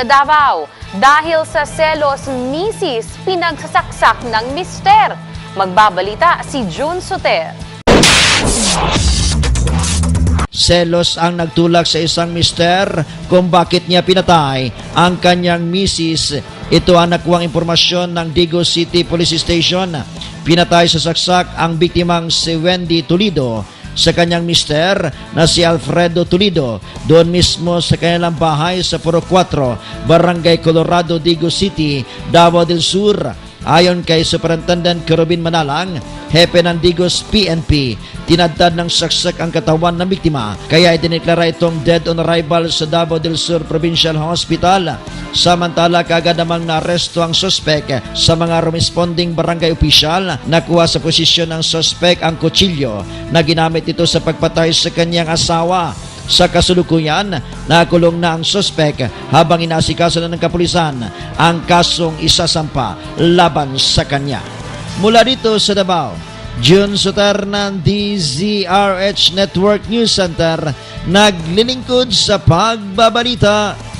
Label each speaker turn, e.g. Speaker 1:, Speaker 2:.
Speaker 1: sa Davao. Dahil sa selos misis, pinagsasaksak ng mister. Magbabalita si June Soter.
Speaker 2: Selos ang nagtulak sa isang mister kung bakit niya pinatay ang kanyang misis. Ito ang nakuwang impormasyon ng Digo City Police Station. Pinatay sa saksak ang biktimang si Wendy Toledo sa kanyang mister na si Alfredo Toledo doon mismo sa kanilang bahay sa Puro 4, Barangay Colorado, Digo City, Davao del Sur. Ayon kay Superintendent Kerubin Manalang, hepe ng Digos PNP, tinadtad ng saksak ang katawan ng biktima kaya itineklara itong dead on arrival sa Davao del Sur Provincial Hospital. Samantala, kagad namang naaresto ang suspek sa mga responding barangay official. Nakuha sa posisyon ng suspek ang kutsilyo na ginamit ito sa pagpatay sa kanyang asawa. Sa kasulukuyan, nakulong na ang suspek habang inasikaso na ng kapulisan ang kasong isasampa laban sa kanya. Mula dito sa Davao, June Soter ng DZRH Network News Center, naglilingkod sa pagbabalita